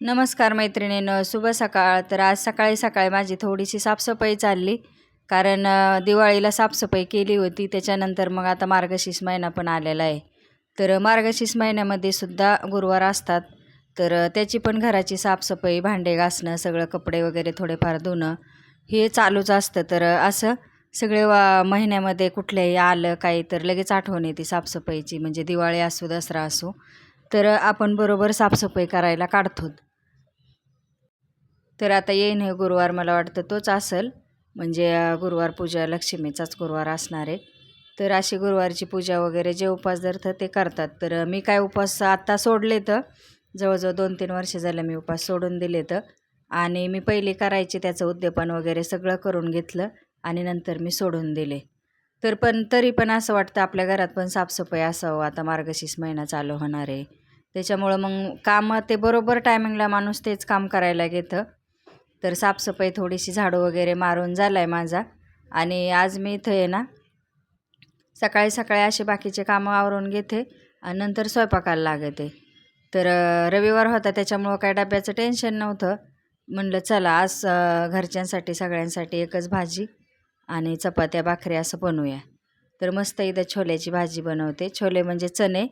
नमस्कार मैत्रिणीनं शुभ सकाळ. तर आज सकाळी सकाळी माझी थोडीशी साफसफाई चालली. कारण दिवाळीला साफसफाई केली होती. त्याच्यानंतर मग आता मार्गशीर्ष महिना पण आलेला आहे. तर मार्गशीर्ष महिन्यामध्ये सुद्धा गुरुवार असतात. तर त्याची पण घराची साफसफाई भांडे घासणं सगळं कपडे वगैरे थोडेफार धुणं हे चालूच असतं. तर असं सगळे वा महिन्यामध्ये कुठल्याही आलं काही तर लगेच आठवण येते साफसफाईची. म्हणजे दिवाळी असो दसरा असो. तर आपण बरोबर साफसफाई करायला काढतो. तर आता येईन हे गुरुवार मला वाटतं तोच असेल. म्हणजे गुरुवार पूजा लक्ष्मीचाच गुरुवार असणार आहे. तर अशी गुरुवारची पूजा वगैरे जे उपास ते करतात. तर मी काय उपास आत्ता सोडले तर जवळजवळ दोन तीन वर्ष झालं मी उपास सोडून दिले तर. आणि मी पहिली करायचे त्याचं उद्यापन वगैरे सगळं करून घेतलं आणि नंतर मी सोडून दिले. तर पण तरी पण असं वाटतं आपल्या घरात पण साफसफाई असावं. आता मार्गशीर्ष महिना चालू होणार आहे. त्याच्यामुळं मग कामं ते बरोबर टायमिंगला माणूस तेच काम करायला घेतं. तर साफसफाई थोडीशी झाडू वगैरे मारून झाला आहे माझा. आणि आज मी इथं आहे ना सकाळी सकाळी असे बाकीचे कामं आवरून घेते आणि नंतर स्वयंपाकाला लागते. तर रविवार होता त्याच्यामुळं काय डब्याचं टेन्शन नव्हतं. म्हणलं चला आज घरच्यांसाठी सगळ्यांसाठी एकच भाजी आणि चपात्या भाकरी असं बनवूया. तर मस्त इथं छोल्याची भाजी बनवते. छोले म्हणजे चणे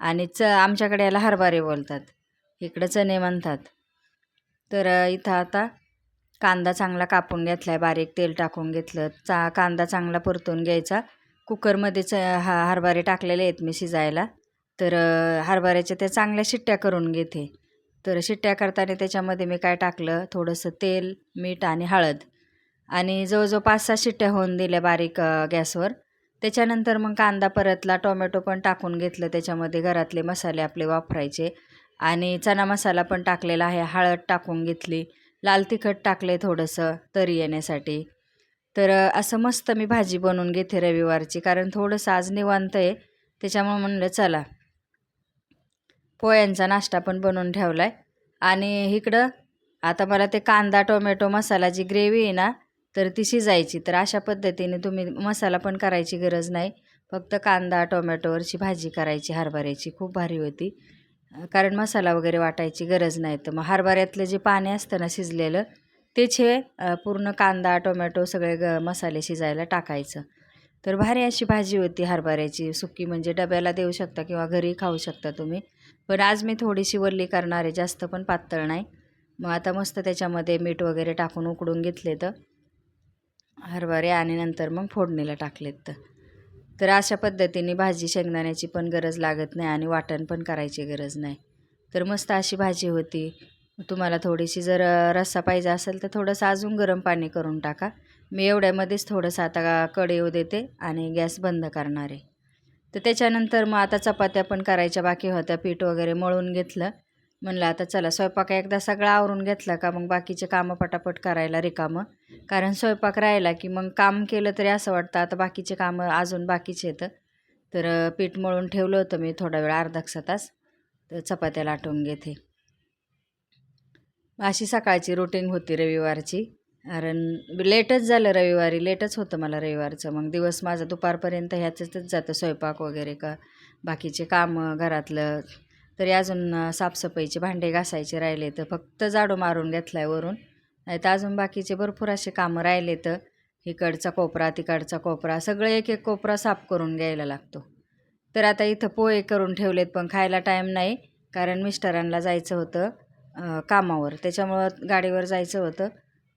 आणि च आमच्याकडे याला हरभरे बोलतात. इकडं चणे म्हणतात. तर इथं आता कांदा चांगला कापून घेतला आहे बारीक तेल टाकून घेतलं. चा कांदा चांगला परतून घ्यायचा. कुकरमध्येच हा हरभरे टाकलेले आहेत मी शिजायला. तर हरभऱ्याच्या त्या चांगल्या शिट्ट्या करून घेते. तर शिट्ट्या करताना त्याच्यामध्ये मी काय टाकलं? थोडंसं तेल मीठ आणि हळद. आणि जवळजवळ पाच सहा शिट्ट्या होऊन दिल्या बारीक गॅसवर. त्याच्यानंतर मग कांदा परतला टोमॅटो पण टाकून घेतलं. त्याच्यामध्ये घरातले मसाले आपले वापरायचे. आणि चना मसाला पण टाकलेला आहे. हळद टाकून घेतली. लाल तिखट टाकले थोडंसं तरी येण्यासाठी. तर असं मस्त मी भाजी बनवून घेते रविवारची कारण थोडंसं आज निवांत आहे. त्याच्यामुळे म्हणलं चला. पोह्यांचा नाश्ता पण बनवून ठेवला आहे आणि इकडं आता मला ते कांदा टोमॅटो मसाला जी ग्रेव्ही आहे ना तर ती शिजायची. तर अशा पद्धतीने तुम्ही मसाला पण करायची गरज नाही. फक्त कांदा टोमॅटोवरची भाजी करायची हरभऱ्याची. खूप भारी होती. कारण मसाला वगैरे वाटायची गरज नाही. तर मग हरभऱ्यातलं जे पाणी असतं ना शिजलेलं तेच हे पूर्ण कांदा टोमॅटो सगळे ग मसाले शिजायला टाकायचं. तर भारी अशी भाजी होती हरभऱ्याची. सुकी म्हणजे डब्याला देऊ शकता किंवा घरी खाऊ शकता तुम्ही. पण आज मी थोडीशी वल्ली करणार आहे जास्त पण पातळ नाही. मग आता मस्त त्याच्यामध्ये मीठ वगैरे टाकून उकडून घेतले तर हरभरे आणि नंतर मग फोडणीला टाकलेत. तर तर अशा पद्धतीने भाजी शेंगदाण्याची पण गरज लागत नाही आणि वाटण पण करायची गरज नाही. तर मस्त अशी भाजी होती. तुम्हाला थोडीशी जर रस्सा पाहिजे असेल तर थोडंसं अजून गरम पाणी करून टाका. मी एवढ्यामध्येच थोडंसं आता कढई येऊ देते आणि गॅस बंद करणार आहे. तर त्याच्यानंतर मग आता चपात्या पण करायच्या बाकी होत्या. पीठ वगैरे मळून घेतलं. म्हणलं आता चला स्वयंपाक एकदा सगळं आवरून घेतला का मग बाकीचे कामं पटापट करायला रिकामं? कारण स्वयंपाक राहिला की मग काम केलं तरी असं वाटतं आता बाकीचे कामं अजून बाकीचे येतं तर पीठ मळून ठेवलं होतं मी थोडा वेळ अर्धा तास. तर चपात्या लाटून घेते. अशी सकाळची रुटीन होती रविवारची. कारण लेटच झालं रविवारी लेटच होतं मला रविवारचं. मग दिवस माझा दुपारपर्यंत ह्याच्यातच जातं स्वयंपाक वगैरे का बाकीचे कामं घरातलं तरी अजून साफसफाईचे भांडे घासायचे राहिले तर फक्त जाडू मारून घेतला आहे वरून. नाही तर अजून बाकीचे भरपूर असे कामं राहिले तर इकडचा कोपरा तिकडचा कोपरा सगळं एक एक कोपरा साफ करून घ्यायला लागतो. तर आता इथं पोहे करून ठेवलेत पण खायला टाईम नाही कारण मिस्टरांना जायचं होतं कामावर. त्याच्यामुळं गाडीवर जायचं होतं.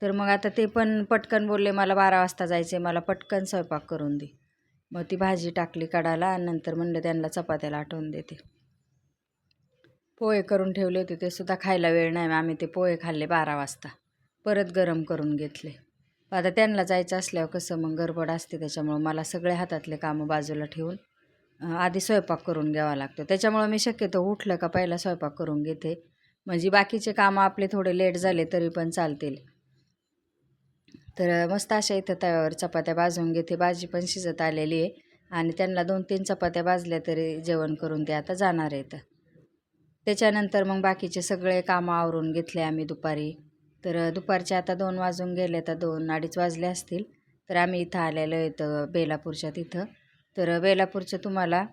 तर मग आता ते पण पटकन बोलले मला बारा वाजता जायचं आहे मला पटकन स्वयंपाक करून दे. मग ती भाजी टाकली कडाला आणि नंतर म्हणलं त्यांना चपात्याला आठवून देते. पोहे करून ठेवले होते ते सुद्धा खायला वेळ नाही आम्ही ते पोहे खाल्ले बारा वाजता. परत गरम करून घेतले. आता त्यांना जायचं असल्यावर कसं मग गडबड असते त्याच्यामुळं मला सगळे हातातले कामं बाजूला ठेवून आधी स्वयंपाक करून घ्यावा लागतो. त्याच्यामुळं मी शक्यतो उठलं का पहिला स्वयंपाक करून घेते. म्हणजे बाकीचे कामं आपले थोडे लेट झाले तरी पण चालतील. तर मस्त अशा इथं तव्यावर चपात्या भाजून घेते. भाजी पण शिजत आलेली आहे आणि त्यांना दोन तीन चपात्या भाजल्या तरी जेवण करून ते आता जाणार आहेत त्याच्यानंतर मग बाकीचे सगळे कामं आवरून घेतले आम्ही दुपारी. तर दुपारचे आता दोन वाजून गेले तर दोन अडीच वाजले असतील. तर आम्ही इथं आलेलो इथं बेलापूरच्या तिथं. तर बेलापूरचं तुम्हाला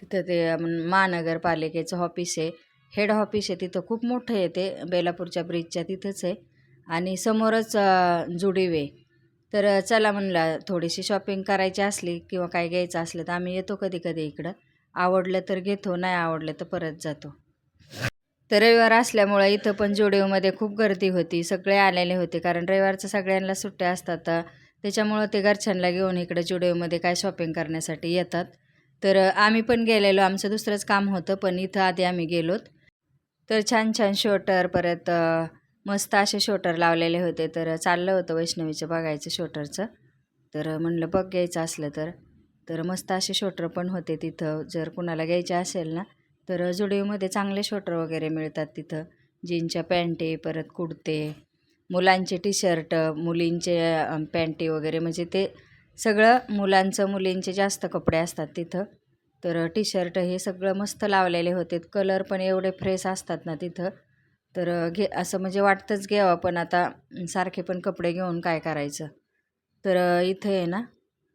तिथं ते महानगरपालिकेचं ऑफिस आहे. हेड ऑफिस आहे तिथं खूप मोठं आहे ते बेलापूरच्या ब्रिजच्या तिथंच आहे. आणि समोरच अ, जुडीव आहे तर चला म्हणलं थोडीशी शॉपिंग करायची असली किंवा काय घ्यायचं असलं तर आम्ही येतो कधी कधी इकडं. आवडलं तर घेतो नाही आवडलं तर परत जातो. तर रविवार असल्यामुळं इथं पण जोडीवमध्ये खूप गर्दी होती सगळे आलेले होते. कारण रविवारचं सगळ्यांना सुट्ट्या असतात त्याच्यामुळं ते घरच्यांना घेऊन इकडं जुडिओमध्ये काय शॉपिंग करण्यासाठी येतात. तर आम्ही पण गेलेलो आमचं दुसरंच काम होतं पण इथं आधी आम्ही गेलोत. तर छान छान शोटर परत मस्त असे शोटर लावलेले होते. तर चाललं होतं वैष्णवीचं बघायचं शोटरचं तर म्हणलं बघ घ्यायचं असलं तर. तर मस्त असे शोटर पण होते तिथं. जर कुणाला घ्यायचे असेल ना तर जुडिओमध्ये चांगले शोटर वगैरे मिळतात तिथं. जीनच्या पॅन्टे परत कुडते मुलांचे टी शर्ट मुलींचे पॅन्टी वगैरे. म्हणजे ते सगळं मुलांचं मुलींचे जास्त कपडे असतात तिथं. तर टी शर्ट हे सगळं मस्त लावलेले होते. कलर पण एवढे फ्रेश असतात ना तिथं. तर घे असं म्हणजे वाटतंच घ्यावं. पण आता सारखे पण कपडे घेऊन काय करायचं? तर इथं आहे ना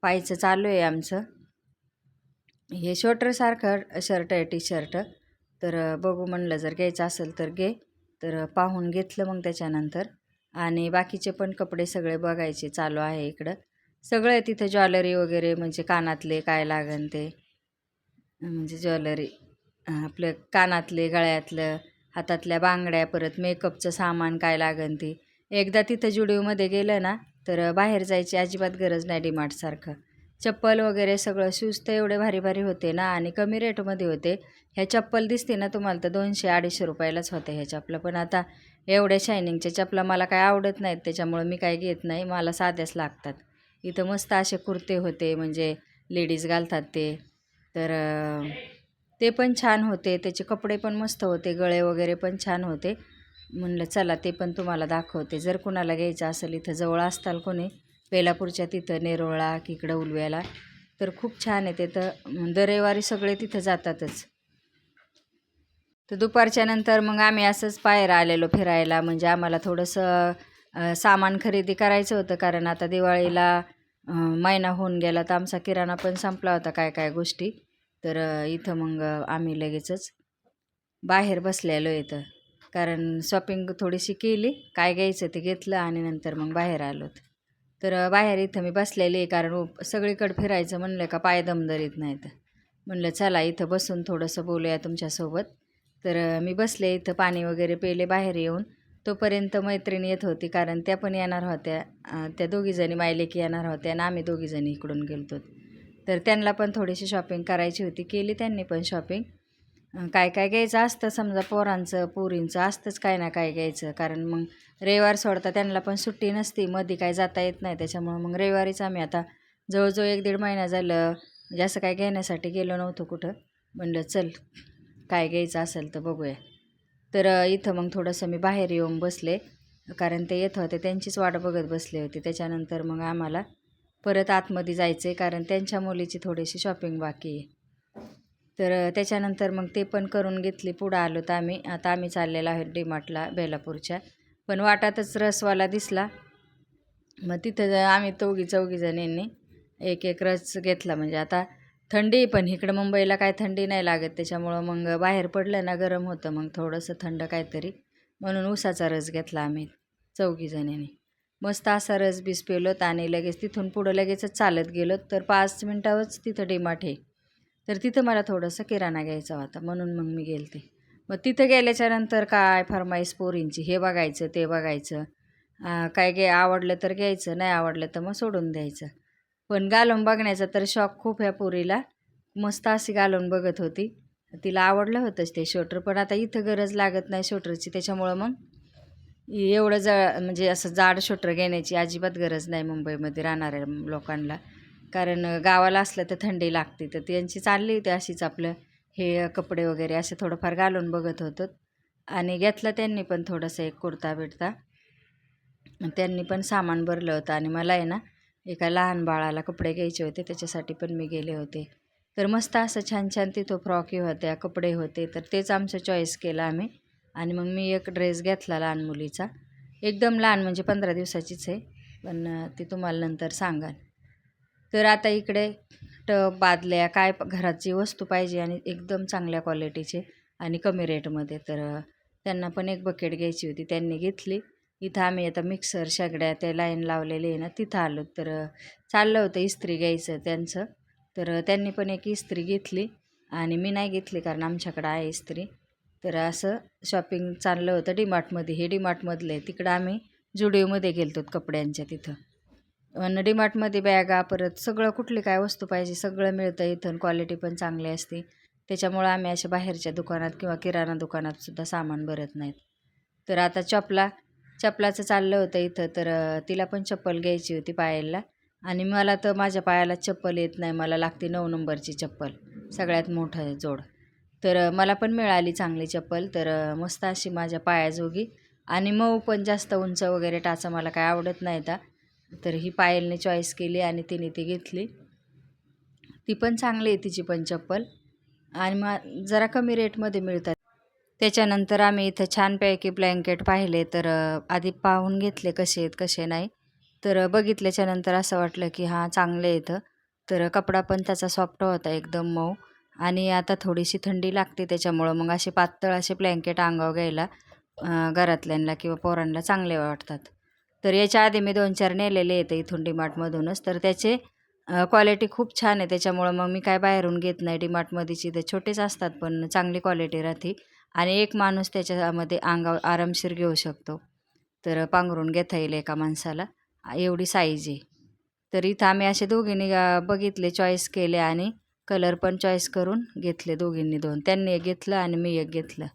पायचं चालू आहे आमचं. हे शॉटरसारखं शर्ट आहे टी शर्ट तर बघू म्हणलं जर घ्यायचं असेल तर घे. तर पाहून घेतलं मग त्याच्यानंतर. आणि बाकीचे पण कपडे सगळे बघायचे चालू आहे इकडं. सगळं आहे तिथं ज्वेलरी वगैरे म्हणजे कानातले काय लागन ते. म्हणजे ज्वेलरी आपलं कानातले गळ्यातलं हातातल्या बांगड्या परत मेकअपचं सामान काय लागन ते. एकदा तिथं जुडिओमध्ये गेलं ना तर बाहेर जायची अजिबात गरज नाही डीमार्टसारखं. चप्पल वगैरे सगळं शूज तर एवढे भारी भारी होते ना आणि कमी रेटमध्ये होते. ह्या चप्पल दिसते ना तुम्हाला तर दोनशे अडीचशे रुपयालाच होते ह्या चपला पण आता एवढ्या शायनिंगच्या चपला मला काय आवडत नाहीत त्याच्यामुळं मी काय घेत नाही. मला साध्याच लागतात. इथं मस्त असे कुर्ते होते म्हणजे लेडीज घालतात ते. तर ते पण छान होते. त्याचे कपडे पण मस्त होते. गळे वगैरे पण छान होते. म्हणलं चला ते पण तुम्हाला दाखवते. जर कुणाला घ्यायचं असेल इथं जवळ असताल कोणी पेलापूरच्या तिथं नेरोळा की इकडं उलव्याला तर खूप छान आहे ते. तर दर रविवारी सगळे तिथं जातातच. तर दुपारच्या नंतर मग आम्ही असंच बाहेर आलेलो फिरायला. म्हणजे आम्हाला थोडंसं सामान खरेदी करायचं होतं कारण आता दिवाळीला महिना होऊन गेला तर आमचा किराणा पण संपला होता काय काय गोष्टी. तर इथं मग आम्ही लगेचच बाहेर बसलेलो इथं. कारण शॉपिंग थोडीशी केली काय घ्यायचं ते घेतलं आणि नंतर मग बाहेर आलोत. तर बाहेर इथं मी बसलेले कारण सगळीकडे फिरायचं म्हणलं का पाय दमदरीत नाहीत. म्हणलं चला इथं बसून थोडंसं बोलूया तुमच्यासोबत. तर मी बसले इथं पाणी वगैरे पेले बाहेर येऊन. तोपर्यंत मैत्रीण येत होती कारण त्या पण येणार होत्या. त्या दोघीजणी मायलेकी येणार होत्या आणि आम्ही दोघीजणी इकडून गेलतो. तर त्यांना पण थोडीशी शॉपिंग करायची होती केली त्यांनी पण शॉपिंग काय काय घ्यायचं असतं? समजा पोरांचं पोरींचं असतंच काय ना काय घ्यायचं. कारण मग रविवार सोडता त्यांना पण सुट्टी नसती. मध्ये काय जाता येत नाही. त्याच्यामुळं मग रविवारीच आम्ही आता जवळजवळ एक दीड महिना झालं. म्हणजे असं काय घेण्यासाठी गेलो नव्हतो कुठं. म्हणलं चल काय घ्यायचं असेल तर बघूया. तर इथं मग थोडंसं मी बाहेर येऊन बसले. कारण ते येत होते त्यांचीच वाट बघत बसले होते. त्याच्यानंतर मग आम्हाला परत आतमध्ये जायचं आहे कारण त्यांच्या मुलीची थोडीशी शॉपिंग बाकी आहे. तर त्याच्यानंतर मग ते पण करून घेतली. पुढं आलो तर आम्ही आता आम्ही चाललेलो आहे डीमार्टला बेलापूरच्या. पण वाटातच रसवाला दिसला. मग तिथं आम्ही चौघी चौघी जणींनी एक एक रस घेतला. म्हणजे आता थंडी पण इकडं मुंबईला काय थंडी नाही लागत. त्याच्यामुळं मग बाहेर पडलं ना गरम होतं. मग थोडंसं थंड काहीतरी. म्हणून उसाचा रस घेतला आम्ही चौघी जणींनी. मस्त असा रस बीस पेलोत आणि लगेच तिथून पुढं लगेचच चालत गेलो तर पाच मिनटावरच तिथं डीमार्ट आहे. तर तिथं मला थोडंसं किराणा घ्यायचा होता. म्हणून मग मी गेलते. मग तिथं गेल्याच्यानंतर काय फरमाईस पोरींची? हे बघायचं ते बघायचं. काय घे आवडलं तर घ्यायचं नाही आवडलं तर मग सोडून द्यायचं. पण घालून बघण्याचा तर शॉक खूप ह्या पोरीला. मस्त अशी घालून बघत होती. तिला आवडलं होतंच ते शोटर पण आता इथं गरज लागत नाही शोटरची त्याच्यामुळं मग एवढं ज म्हणजे असं जाड शोटर घेण्याची अजिबात गरज नाही मुंबईमध्ये राहणाऱ्या लोकांना. कारण गावाला असलं तर थंडी लागते. तर त्यांची चालली होती अशीच आपलं हे कपडे वगैरे असे थोडंफार घालून बघत होतं. आणि घेतलं त्यांनी पण थोडंसं एक कुर्ता बिडता त्यांनी पण सामान भरलं होतं आणि मला आहे ना एका लहान बाळाला कपडे घ्यायचे होते. त्याच्यासाठी पण मी गेले होते. तर मस्त असं छान छान तिथं फ्रॉकी होत्या कपडे होते. तर तेच आमचं चॉईस केलं आम्ही. आणि मग मी एक ड्रेस घेतला लहान मुलीचा. एकदम लहान म्हणजे पंधरा दिवसाचीच आहे. पण ती तुम्हाला नंतर सांगाल. तर आता इकडे टब बादल्या काय घराची वस्तू पाहिजे आणि एकदम चांगल्या क्वालिटीचे आणि कमी रेटमध्ये तर त्यांना पण एक बकेट घ्यायची होती त्यांनी घेतली. इथं आम्ही आता मिक्सर शेगड्या ते लाईन लावलेले आहे ना तिथं आलो. तर चाललं होतं इस्त्री घ्यायचं त्यांचं. तर त्यांनी पण एक इस्त्री घेतली आणि मी नाही घेतली कारण आमच्याकडं आहे इस्त्री. तर असं शॉपिंग चाललं होतं डीमार्टमध्ये. हे डीमार्टमधलं आहे. तिकडं आम्ही जुडिओमध्ये गेलतो कपड्यांच्या तिथं. डीमार्टमध्ये बॅगा परत सगळं कुठली काय वस्तू पाहिजे सगळं मिळतं इथं क्वालिटी पण चांगली असते. त्याच्यामुळं आम्ही अशा बाहेरच्या दुकानात किंवा किराणा दुकानात सुद्धा सामान भरत नाहीत. तर आता चपला चपलाचं चाललं होतं इथं तर तिला पण चप्पल घ्यायची होती पायाला. आणि मला तर माझ्या पायाला चप्पल येत नाही मला लागते नऊ नंबरची चप्पल सगळ्यात मोठं जोड. तर मला पण मिळाली चांगली चप्पल तर मस्त अशी माझ्या पायाजोगी. आणि मऊ पण जास्त उंच वगैरे टाचा मला काय आवडत नाही आता. तर ही पायलने चॉईस केली आणि तिने ती घेतली. ती पण चांगली आहे तिची पण चप्पल. आणि मग जरा कमी रेटमध्ये मिळतात. त्याच्यानंतर आम्ही इथं छानपैकी ब्लँकेट पाहिले तर आधी पाहून घेतले कसे आहेत कसे नाही. तर बघितल्याच्या बघितल्याच्यानंतर असं वाटलं की हां चांगले इथं तर कपडा पण त्याचा सॉफ्ट होता एकदम मऊ. आणि आता थोडीशी थंडी लागते त्याच्यामुळं मग असे पातळ असे ब्लँकेट अंगावर घ्यायला घरातल्यांना किंवा पोरांना चांगले वाटतात. तर याच्या आधी मी दोन चार नेलेले येते इथून डीमार्टमधूनच तर त्याचे क्वालिटी खूप छान आहे. त्याच्यामुळं मग मी काय बाहेरून घेत नाही. डीमार्टमध्येची तर छोटेच असतात पण चांगली क्वालिटी राहते. आणि एक माणूस त्याच्यामध्ये अंगावर आरामशीर घेऊ शकतो. तर पांघरून घेता येईल एका माणसाला. एवढी साईज आहे. तर इथं आम्ही असे दोघींनी बघितले चॉईस केले आणि कलर पण चॉईस करून घेतले दोघींनी दोन. त्यांनी एक घेतलं आणि मी एक घेतलं.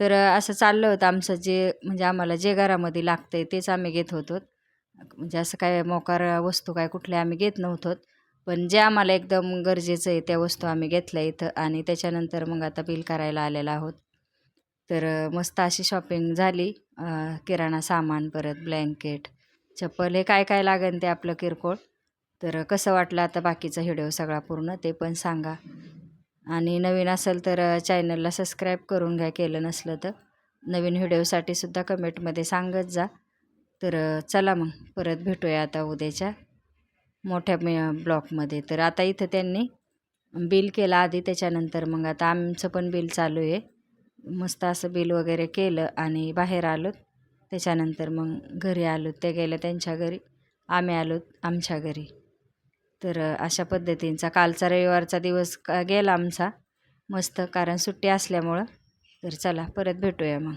तर असं चाललं होतं आमचं जे म्हणजे आम्हाला जे घरामध्ये लागतं आहे तेच आम्ही घेत होतो. म्हणजे असं काय मोकार वस्तू काय कुठल्या आम्ही घेत नव्हतो. पण जे आम्हाला एकदम गरजेचं आहे त्या वस्तू आम्ही घेतल्या इथं आणि त्याच्यानंतर मग आता बिल करायला आलेला आहोत. तर मस्त अशी शॉपिंग झाली. किराणा सामान परत ब्लँकेट चप्पल हे काय काय लागेल ते आपलं किरकोळ. तर कसं वाटलं आता बाकीचा व्हिडिओ सगळा पूर्ण ते पण सांगा. आणि नवीन असेल तर चॅनलला सबस्क्राईब करून घ्या केलं नसलं तर. नवीन व्हिडिओसाठी सुद्धा कमेंटमध्ये सांगत जा. तर चला मग परत भेटूया आता उद्याच्या मोठ्या ब्लॉकमध्ये तर आता इथं त्यांनी बिल केलं आधी त्याच्यानंतर मग आता आमचं पण बिल चालू आहे. मस्त असं बिल वगैरे केलं आणि बाहेर आलो त्याच्यानंतर मग घरी आलो ते गेलं त्यांच्या घरी. आम्ही आलो आमच्या घरी. तर अशा पद्धतींचा कालचा रविवारचा दिवस का गेला आमचा. मस्त कारण सुट्टी असल्यामुळं. तर चला परत भेटूया मग.